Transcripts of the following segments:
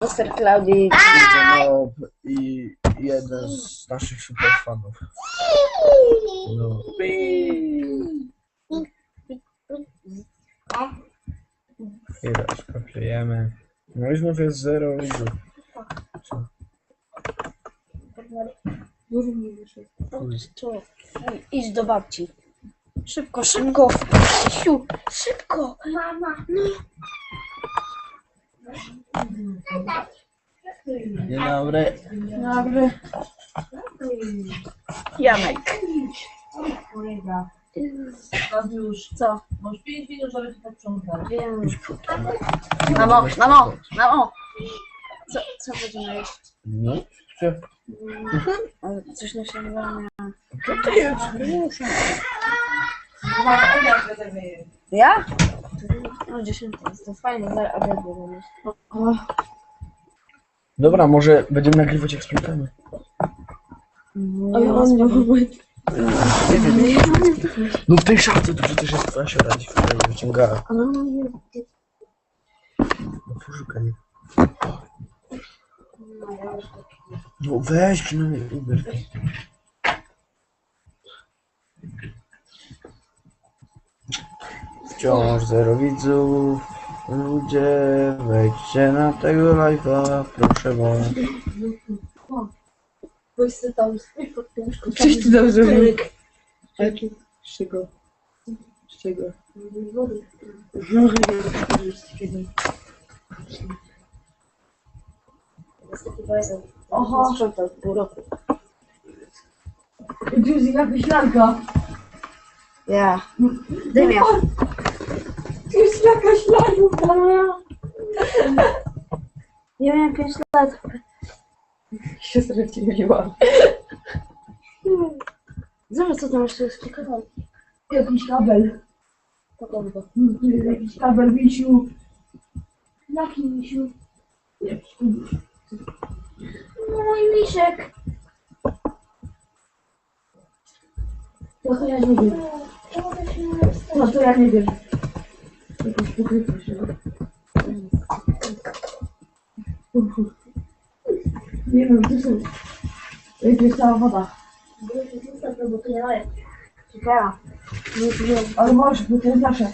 Monster Cloudy. Job i jeden z naszych superfanów. No. I raz poklejemy. No i znów jest zero widzów. Idź do babci. Szybko, szybko. Siu, szybko. Mama. Dzień dobry. Dobry. Janek. Babiusz, Co? masz 5 minut, żeby to posprzątać. Wiem. Mamo, mamo, mamo. Co, co będziemy jeść? No, co? Ale Coś na śniadanie. Co to jest? Ja? No 10 jest to fajne, ale Dobra, może będziemy nagrywać jak sprzątamy. Ale on nie No w tej szafce to przecież jest twoja siora, ci która wyciągała. No poszukaj. No weź przynajmniej Uber. Wciąż zero widzów. Ludzie, wejdźcie na tego live'a, proszę was. Weź sobie tam swój pod tym łóżką. Coś ty zrobił? Pyk. Jaki? Z czego? Z czego? Oho. Sprzątał pół roku. Jest jakaś lalka. Ja. Dymia. Tu jest jakaś lalka. Nie miałem 5 lat. Siostra cię miła. Zobacz co tam jeszcze jest ciekawe. Jakiś kabel. Tu jest jakiś kabel, misiu. Jaki misiu? Jakiś Mój misiek. No to ja nie wiem. No to ja nie wiem. Jakoś pokrywa się. Nie wiem, tu są. Jakaś cała woda. Ciekawe. Ale możesz, bo to jest nasze.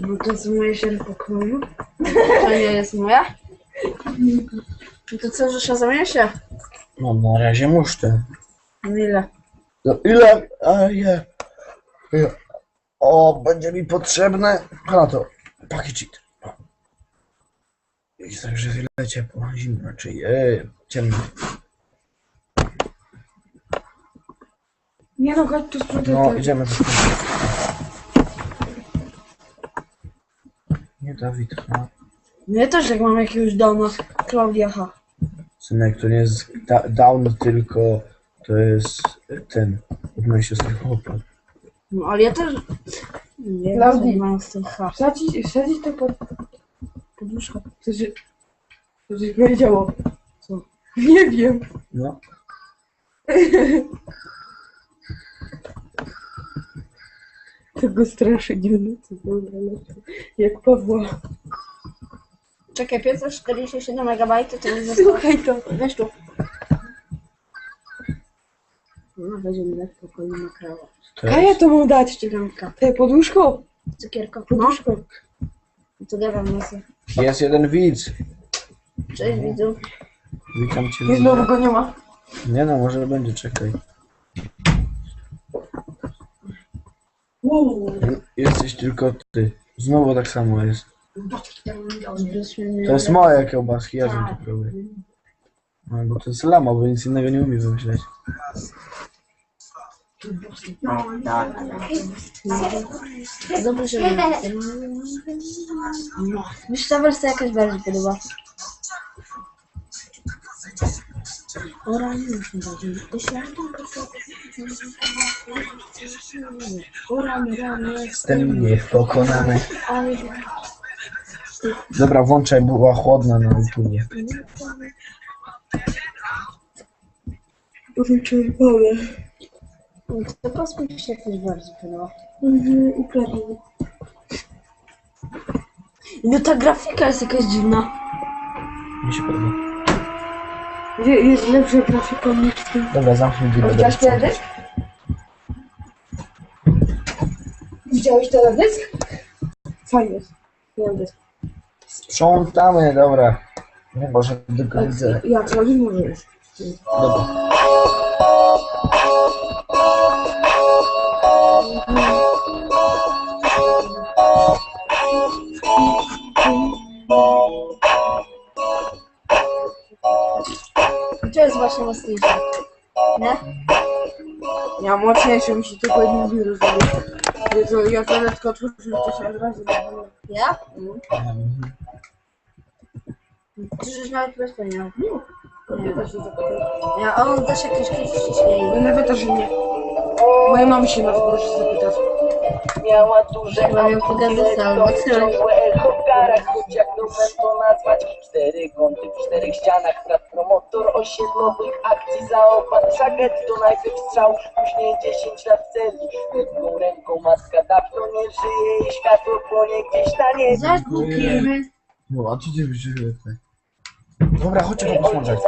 No to jest moje sierp pokoju. To nie jest moja? No to co, że szazamie się? No na razie musztę. No ile? No ile? A je. je. O, będzie mi potrzebne. A to pakiecik. Jest tak, że tyle ciepło, zimno, czy je, ciemno. Nie no, chodź tu sprzątaj. No, idziemy do Nie Dawid, no. Ja też jak mam jakiegoś doma. Klaudia H. Synek, to nie jest da down, tylko to jest ten, od mojej siostry chłopak. No ale ja też... Nie Klaudii. wiem, mam z tym H. Wsadzić, wsadzić to pod... Poduszka. Co się... Co się powiedziało? Co? Nie wiem. No, Tego straszy nie no co dobra, no. Jak Pawła. Czekaj, 547 MB to mi zostało. Słuchaj to. Weź tu. No, będziemy dać pokoju na krawę. to A ja jest. to mu dać. Ścieganka. Te poduszko. Cukierko. No. Poduszko. To dawam masę. Jest jeden widz. Cześć widzu. Witam cię. I znowu go nie ma. Nie no, może będzie, czekaj. Wow. Jesteś tylko ty. Znowu tak samo jest. To jest moje kiełbaski, ja bym to próbuję. No, bo to jest lama, bo nic innego nie umie wymyśleć. Dobrze, że. No. Mi się ta wersja jakaś bardziej podoba. O rany już nie. To się O rany, rany. Jestem niepokonany. Dobra, włączaj, była chłodna na YouTubie. Wyczerpane. To mi się jakoś bardziej podoba. Ukradł. No ta grafika jest jakaś dziwna. Mi się podoba. Jest lepsza grafika niż ty? Dobra, zamknij drzwi, będę Widziałeś sprzątać. teledysk? Widziałeś teledysk? Co jest? Nie wiem, jest. Sprzątamy, dobra. Nie, może tylko widzę. Jak zrobić może już. Dobra. Mocniejsze? Nie? Ja mocniejszy mi się tylko biurze zrobił. Jezu, ja to letko otworzył, to się od razu nawaliło. Ja? Mhm. Przecież nawet bez to nie też się zapytał. Ja, on też jakieś kiedyś wcześniej. Nawet też nie. Mojej mamy się nawet proszę zapytać. Miała duże Chyba miał pogadyce albo auto, coś. ciągłe echo w garach, choć jak to to nazwać Cztery kąty w czterech ścianach, brat promotor osiedlowych akcji zaopat Szaghet to najpierw strzał, później 10 lat w celi Jedną ręką matka dawno nie żyje i światło płonie gdzieś na niebie Zaś bukimy. No, a co ty byś tutaj? Dobra, chodźcie to posmażać.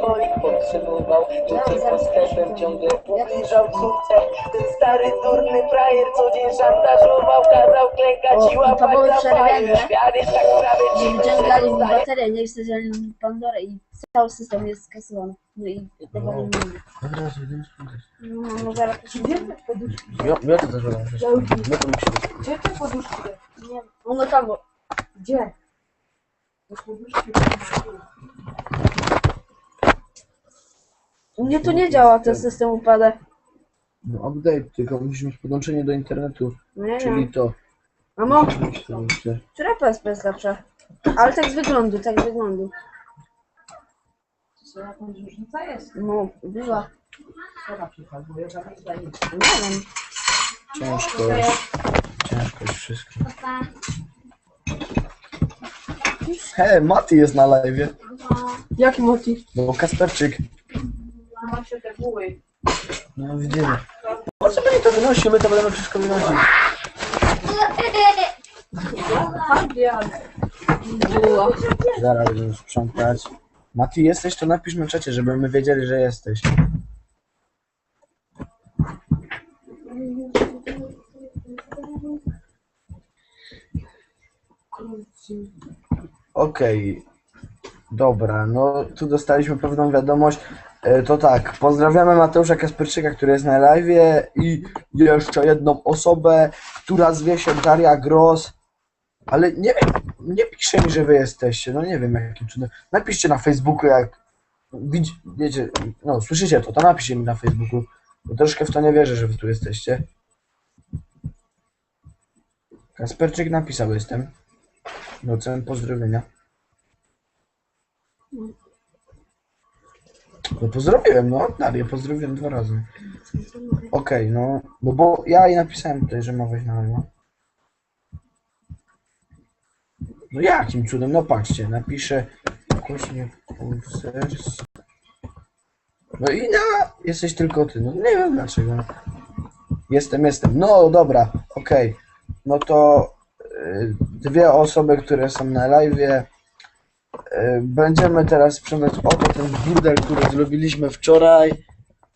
Alkoholik podtrzymywał, życie pod sklepem ciągle ubliżał córce Ten stary durny frajer co dzień szantażował, kazał klękać i łapać za? Świat jest tak prawie mi zostaje baterię, nie chcę wziąć Pandorę i cały system jest skasowany. No i tego nie mówię. Dobra, to idziemy sprzątać. No, no zaraz posłucham. Ja, ja to też robię. My to musimy. Gdzie te poduszki? Nie, no tam, Gdzie? Te poduszki. U mnie tu nie działa ten system upada. No update, tylko musisz mieć podłączenie do internetu, nie czyli wiem. to. A mo, Oczywiście. która PSP jest lepsza? Ale tak z wyglądu, tak z wyglądu. Co jakąś różnica jest? No, była. Żadnej zdaję. Nie wiem. Ciężko jest. Ciężko jest wszystko. Hej, Mati jest na live. Jaki motyw? No, Kasperczyk. Mam się te buły. No, widzimy. Po co będzie to wynosić? My to będziemy wszystko wynosić. Była. Zaraz będziemy sprzątać. Mati, jesteś? To napisz na czacie, żeby my wiedzieli, że jesteś. Okej. Dobra, no tu dostaliśmy pewną wiadomość. E, To tak, pozdrawiamy Mateusza Kasperczyka, który jest na live i jeszcze jedną osobę, która zwie się Daria Gross. Ale nie wiem, nie pisze mi, że wy jesteście. No nie wiem jakim cudem. Napiszcie na Facebooku, jak widz, wiecie, no słyszycie to, to napiszcie mi na Facebooku. Bo troszkę w to nie wierzę, że wy tu jesteście. Kasperczyk napisał jestem. Docen pozdrowienia. No pozdrowiłem, no. Darię pozdrowiłem dwa razy. Okej, no. No bo ja jej napisałem tutaj, że ma wejść na live. No jakim cudem? No patrzcie, napiszę kośnie Pulsers. No i na, jesteś tylko ty. No nie wiem dlaczego. Jestem, jestem. No dobra, okej. No to y, dwie osoby, które są na live. Będziemy teraz sprzątać oto ten burdel, który zrobiliśmy wczoraj.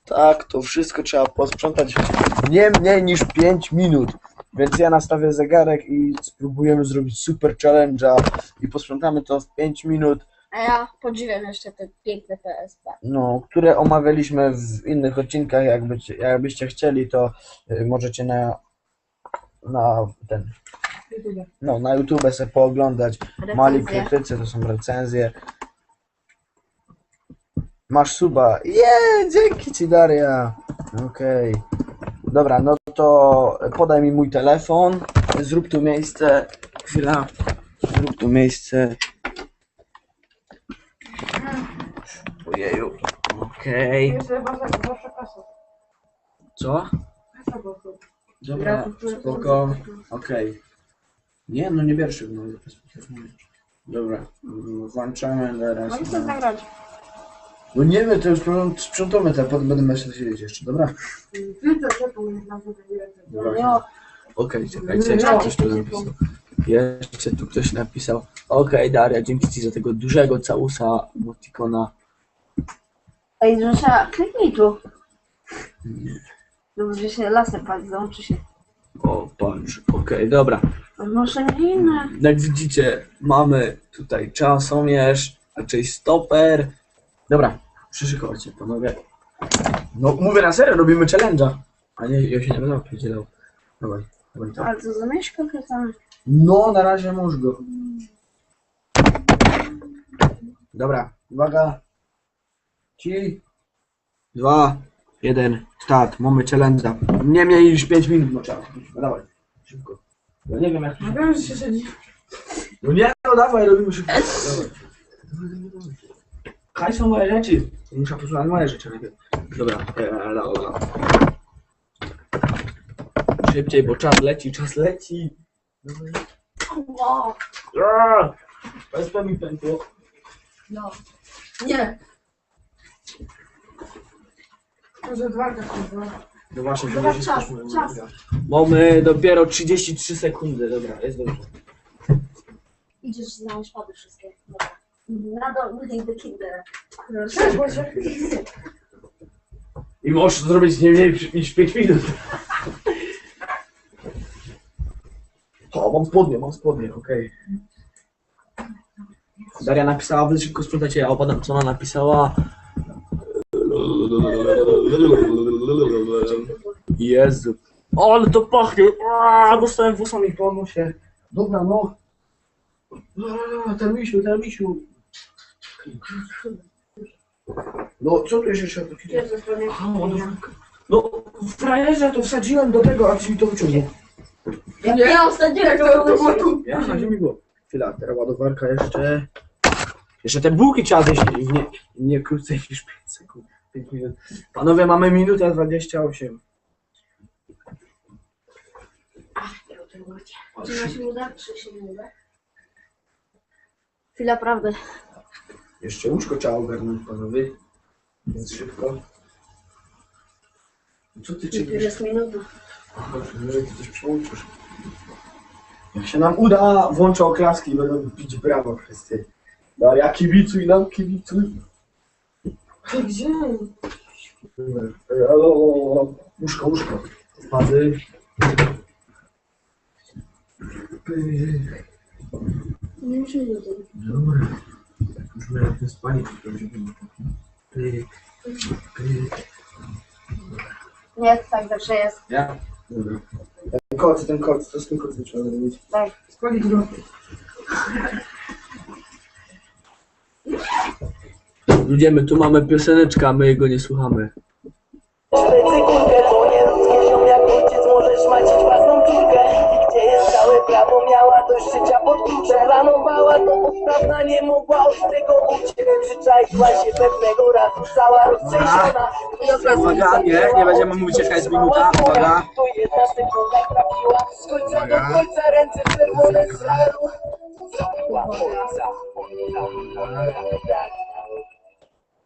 Tak, to wszystko trzeba posprzątać nie mniej niż 5 minut. Więc ja nastawię zegarek i spróbujemy zrobić super challenge'a i posprzątamy to w 5 minut, A ja podziwiam jeszcze te piękne PSP. no, które omawialiśmy w innych odcinkach. Jakbyście, jakbyście chcieli, to y, możecie na, na ten, no, na YouTube sobie pooglądać. Mali Recenzje. krytycy to są recenzje. Masz suba. Je, dzięki ci Daria. Okej. Dobra, no to podaj mi mój telefon. Zrób tu miejsce. Chwila. Zrób tu miejsce. Ojeju. Okej. Jeszcze wasza, wasza kasa. Co? Kasa. Dobra, spoko. Okej. Nie, no nie wierszy. No, Dobra, mm, włączamy teraz. No i chcę no. nagrać. No nie wiem, to już sprzątamy to, potem będę jeszcze siedzieć jeszcze, dobra? Ty to czekaj, nie znam, co to jest. Dobra. Okej, czekajcie, jeszcze coś tu napisał. Jeszcze tu ktoś napisał. Okej, Daria, dzięki ci za tego dużego całusa emotikona. Ej, Zosia, kliknij tu. Dobrze się laser pali, załączy się. O, patrz. Okej, dobra. A Może nie inne. Jak widzicie, mamy tutaj czasomierz, raczej stoper. Dobra, przyszykujcie, panowie. No, mówię na serio, robimy challenge'a. A nie, ja się nie będę opierdzielał. Dawaj, dawaj to. Ale to zamieść konkretnie. No, na razie mórz go. Dobra, uwaga. Ci. Dwa, jeden, start. Mamy challenge'a. Nie mniej niż 5 minut, no trzeba. No, dawaj, szybko. Ja nie wiem jak to się... Wiem, że się siedzi. No nie, no dawaj, robimy szybko. Dawaj. Kaj są moje rzeczy. Muszę posłuchać moje rzeczy najpierw. Dobra, e, dobra. Szybciej, bo czas leci, czas leci. Wow. PSP mi pękło. No. Nie. Może dwa kurwa. No właśnie, Dobra, to czas, czas. Mamy dopiero 33 sekundy, dobra, jest dobrze. Idziesz znaleźć szpady wszystkie. Dobra. Na do Kindera. Tak, może. I możesz to zrobić nie mniej niż 5 minut. O, mam spodnie, mam spodnie, okej. Daria napisała, wy szybko sprzątacie, ja opadam, co ona napisała. Jezu. O, ale to pachnie! Aaa, dostałem włosami po nosie. Dobra, no. Aaa, Ten misiu, ten misiu. No, co tu jeszcze trzeba ładowarka. No, w frajerze to wsadziłem do tego, a ci mi to wyciągnął. Ja, ja ostatnio jak to było tu. Ja, na ziemi było. Chwila, teraz ładowarka jeszcze. Jeszcze te bułki trzeba zjeść nie, nie krócej niż 5 sekund. 5 minut. Panowie, mamy minutę 28. Czy ma się uda? Czy się nie uda? Chwila prawdy. Jeszcze łóżko trzeba ogarnąć, panowie. Więc szybko. Co ty Dopiero czynisz? jest minuta. Dobrze, może ty coś przyłączysz. Jak się nam uda, włączę oklaski i będą bić brawo wszyscy. Daria, kibicuj nam, kibicuj. Gdzie? Łóżko, łóżko. Spady. Nie muszę minuty. Dobra. Już miałem ten spanie. Pyk, pyk. Nie, tak zawsze jest. Ja? Dobra. Ten koc, ten koc, co z tym kocem trzeba zrobić? Tak. Spalić go. Ludzie, my tu mamy pioseneczkę, a my jego nie słuchamy. Szpecykówkę to nieludzkie ziom jak ojciec możesz macić własną córkę. I gdzie jest całe prawo miała dość życia pod kluczem. Planowała to odprawna nie mogła od tego uciec. Przyczaiła się pewnego razu cała roztrzęsiona. Uwaga, nie, nie będziemy mówić jaka jest minuta, uwaga. To jedna sekunda trafiła z końca do końca ręce czerwone z żaru Zrobiła ojca, ojca,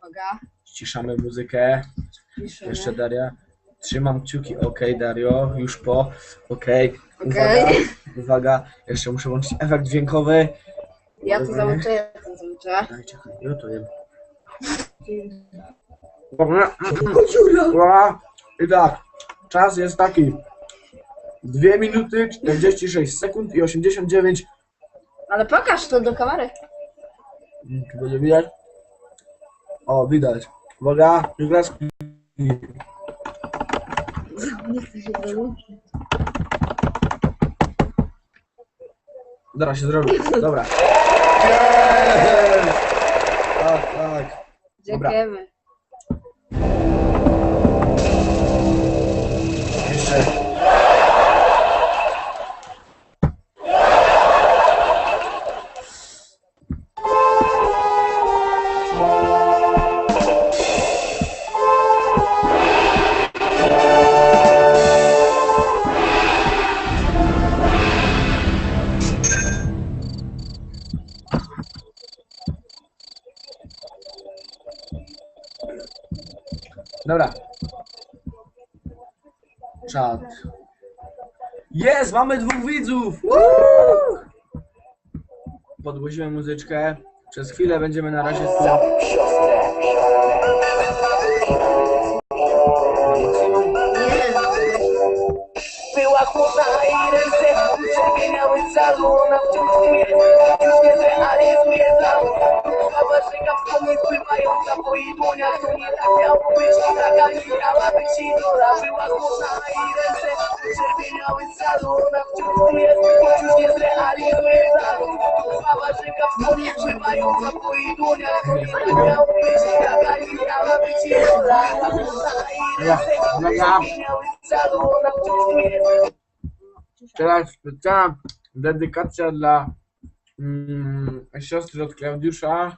Uwaga. Ściszamy muzykę. Jeszcze Daria. Trzymam kciuki, okej Dario, już po, okej. Uwaga, uwaga, jeszcze muszę włączyć efekt dźwiękowy. Ja to załączę, ja to załączę. Daj, czekaj, ja to jem. Dobra. Dobra. I tak, czas jest taki. 2 minuty 46 sekund i 89. Ale pokaż to do kamery. Czy będzie widać? O, widać. Uwaga, raz. Nie chcę się załączyć. Dobra, się zrobi. Dobra. Tak, tak. Dobra. Dziękujemy. Czad. Jest, mamy dwóch widzów! Woo! podgłosimy muzyczkę. Przez chwilę będziemy na razie siostrę. Była chłodna i ręce uczerwieniały calu Ona wciąż jest, już nie zrealizuje planu Krwawa rzeka wspomnień pływająca po jej dłoniach To nie tak miało być, taka nie miała być idola Była chłodna i ręce uczerwieniały calu Ona wciąż jest, już nie zrealizuje planu Krwawa rzeka wspomnień pływająca po jej dłoniach To nie tak miało być, taka nie miała być idola Była chłodna i ręce uczerwieniały calu Ona wciąż Teraz specjalna dedykacja dla mm, siostry od Klaudiusza.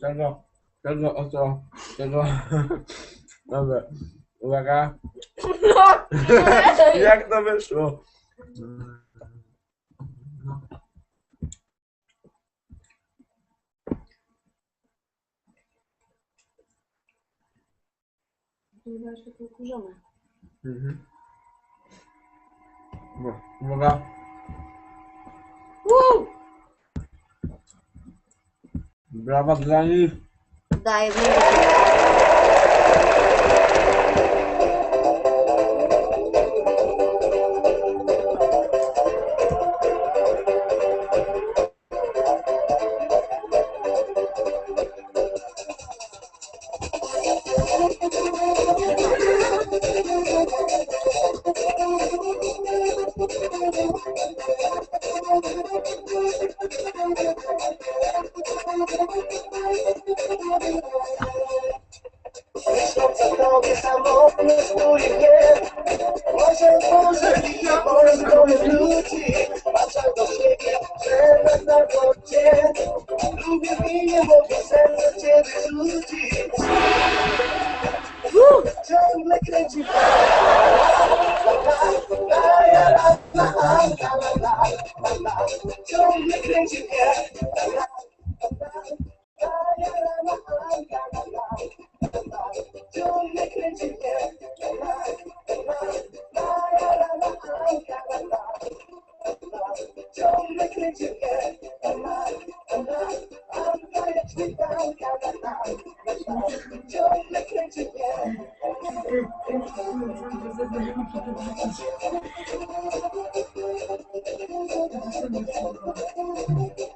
Tego, tego oto, tego. Dobra, uwaga. Jak to wyszło? Ukurzony. Mhm. Vamos lá. Uh! Brava, Dani. Daí, vem. É Hallelujah. Je ne sais pas qui tu es. Je ne.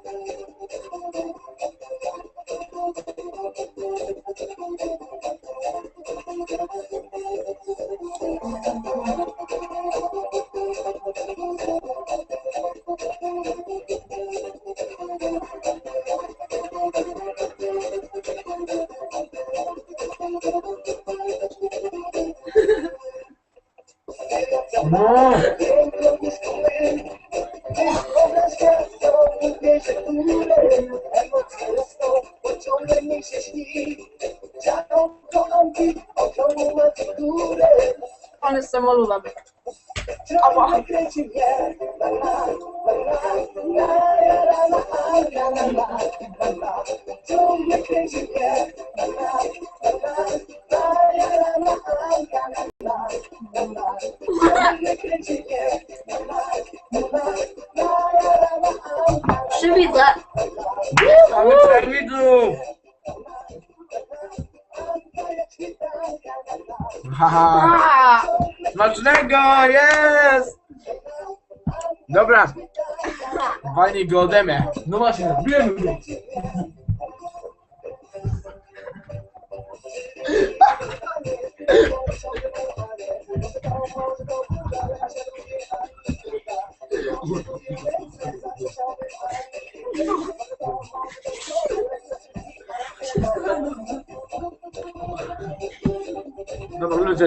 mal olan. Ama Şu bir daha. Samet Ermidum. Haha, smacznego jest! Dobra, walnij go ode. No właśnie, bijemy go.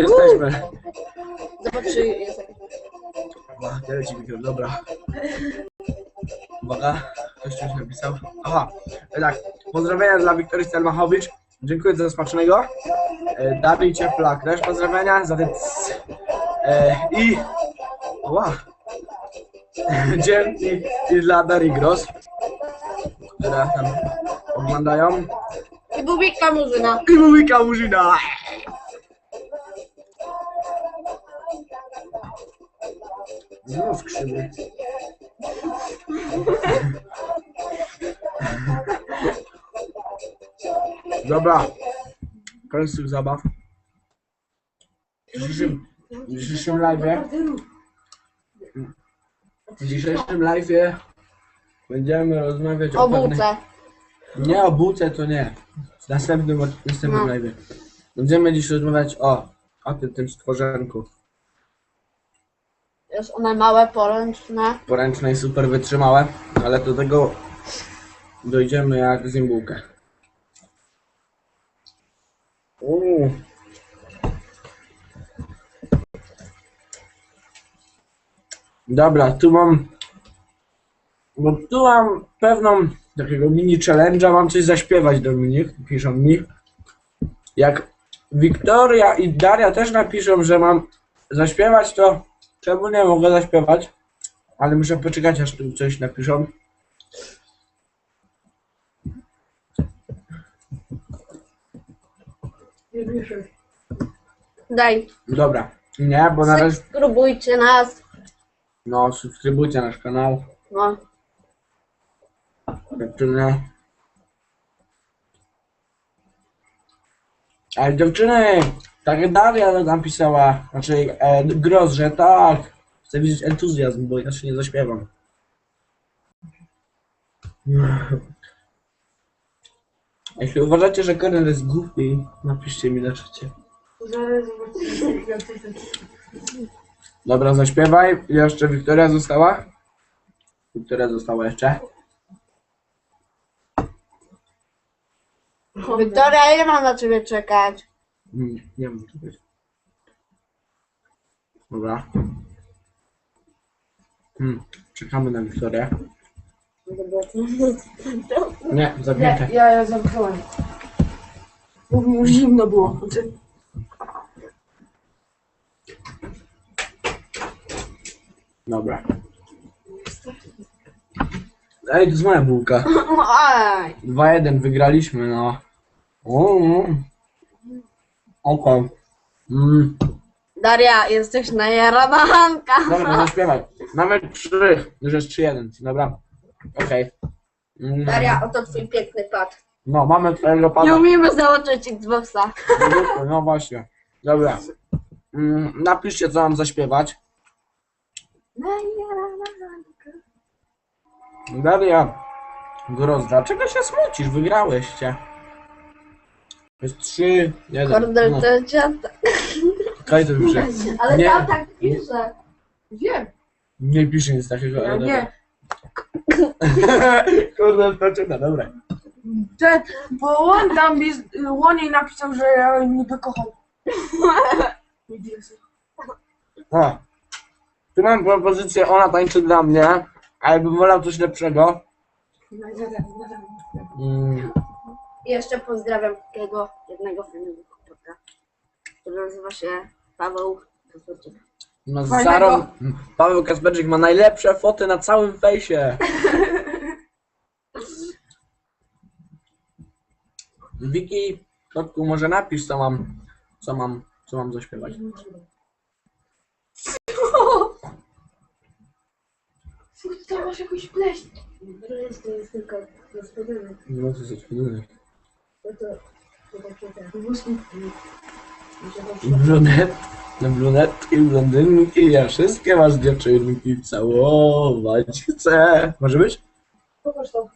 Ludzie, jesteśmy. zobacz, czy jest. Dobra, leci mikro, dobra. Uwaga, ktoś coś napisał. Aha, tak. Pozdrowienia dla Wiktorii Stelmachowicz. Dziękuję za smacznego. E, Dawid Cieplak też pozdrowienia. Za te cs- e, I... Ła. Dzięki i dla Darii Gross, które tam oglądają. I bubika murzyna. I Mumika Murzyna. Znów krzywy. Dobra. Koniec tych zabaw. W dzisiejszym, w dzisiejszym live'ie w dzisiejszym live'ie będziemy rozmawiać o, O pewnych- bułce. Nie o bułce to nie. W następnym, w następnym No. live'ie. Będziemy dziś rozmawiać o, o tym, tym stworzenku. Jest one małe, poręczne. Poręczne i super wytrzymałe, ale do tego dojdziemy jak zjem bułkę. Uuu. Dobra, tu mam. Bo tu mam pewną takiego mini challenge'a, mam coś zaśpiewać Dominik, piszą mi. Jak Wiktoria i Daria też napiszą, że mam zaśpiewać, to czemu nie mogę zaśpiewać? Ale muszę poczekać aż tu coś napiszą. Daj. Dobra. Nie, bo na razie. Subskrybujcie nas. No, subskrybujcie nasz kanał. No. Dziewczyny. Ale dziewczyny, tak Daria napisała, znaczy e, że tak. Chcę widzieć entuzjazm, bo się nie zaśpiewam. Jeśli uważacie, że Karen jest głupi, napiszcie mi na czacie. Dobra, zaśpiewaj. Jeszcze Wiktoria została? Wiktoria została jeszcze. Wiktoria, ile mam na ciebie czekać? Nie co to jest. Dobra. Hmm, czekamy na Wiktorię. Nie, zamknięte. Ja, ja zamknąłem. Bo mi już zimno było. Dobra. Ej, to jest moja bułka. Oj. 2-1, wygraliśmy, no. Uuu. Okej. Mm. Daria, jesteś najarana Hanka. Dobra, zaśpiewaj. Nawet 3, już jest 3-1, dobra. Okej. Mm. Daria, oto twój piękny pad. No, mamy twojego pana. Nie umiemy założyć Xboxa. No właśnie. Dobra. Mm, napiszcie, co mam zaśpiewać. Daria. Groz, dlaczego się smucisz? Wygrałeście. Jest 3, 1. Kordel No, to dziada. Kaj to pisze. Ale Nie. tam tak pisze. Wiem. Nie pisze nic takiego. Ja ale nie. Kurde, to czyta, dobra. Ten, bo on tam jest, Łoniej napisał, że ja niby kochał. O. Tu mam propozycję, ona tańczy dla mnie, ale bym wolał coś lepszego. Mm, I jeszcze pozdrawiam takiego jednego fajnego chłopaka, który nazywa się Paweł Kasperczyk. no, Fajnego. Zarą... Paweł Kasperczyk ma najlepsze foty na całym fejsie. Wiki, kotku, może napisz, co mam, co mam, co mam zaśpiewać. Słuchaj, tam masz jakąś pleśń. To jest, to jest tylko gospodarny. No, to jest odpływy. No to, to takie te. Brunet, no brunetki, blondynki, ja wszystkie was dziewczynki całować chcę. Może być? Pokaż to.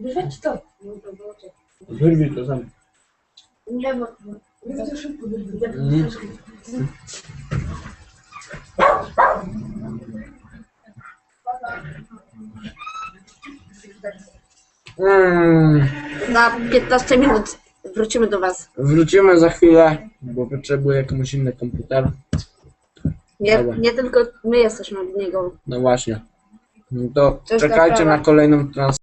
Wyrwać to. Wyrwij to sam. Nie, bo Wyrwać to szybko. wyrwij. Mm. Za 15 minut wrócimy do was. Wrócimy za chwilę, bo potrzebuję komuś inny komputer. Nie, Dobra. nie tylko my jesteśmy od niego. No właśnie. No to czekajcie na kolejną trans